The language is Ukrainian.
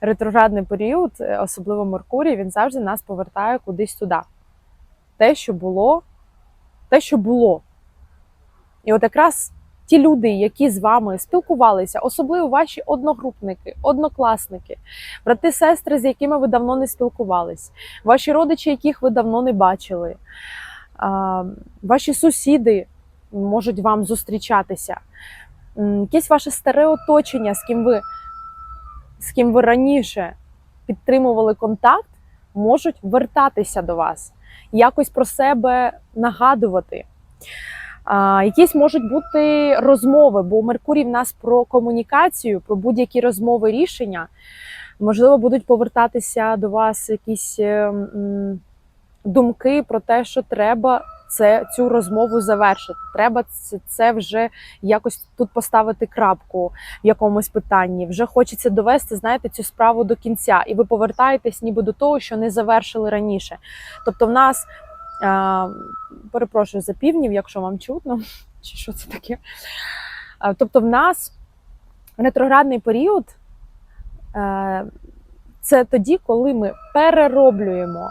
Ретроградний період, е, особливо Меркурій, він завжди нас повертає кудись туди. Те, що було, те, що було. І от якраз ті люди, які з вами спілкувалися, особливо ваші одногрупники, однокласники, брати, сестри, з якими ви давно не спілкувались, ваші родичі, яких ви давно не бачили, ваші сусіди можуть вам зустрічатися, якесь ваше старе оточення, з ким ви, з ким ви раніше підтримували контакт, можуть вертатися до вас, якось про себе нагадувати. А, якісь можуть бути розмови, бо Меркурій в нас про комунікацію, про будь-які розмови, рішення. Можливо, будуть повертатися до вас якісь е, м, думки про те, що треба це, цю розмову завершити. Треба це, це вже якось тут поставити крапку в якомусь питанні. Вже хочеться довести, знаєте, цю справу до кінця, і ви повертаєтесь ніби до того, що не завершили раніше. Тобто, в нас а, перепрошую за півнів, якщо вам чутно, чи що це таке. Тобто, в нас ретроградний період е, це тоді, коли ми перероблюємо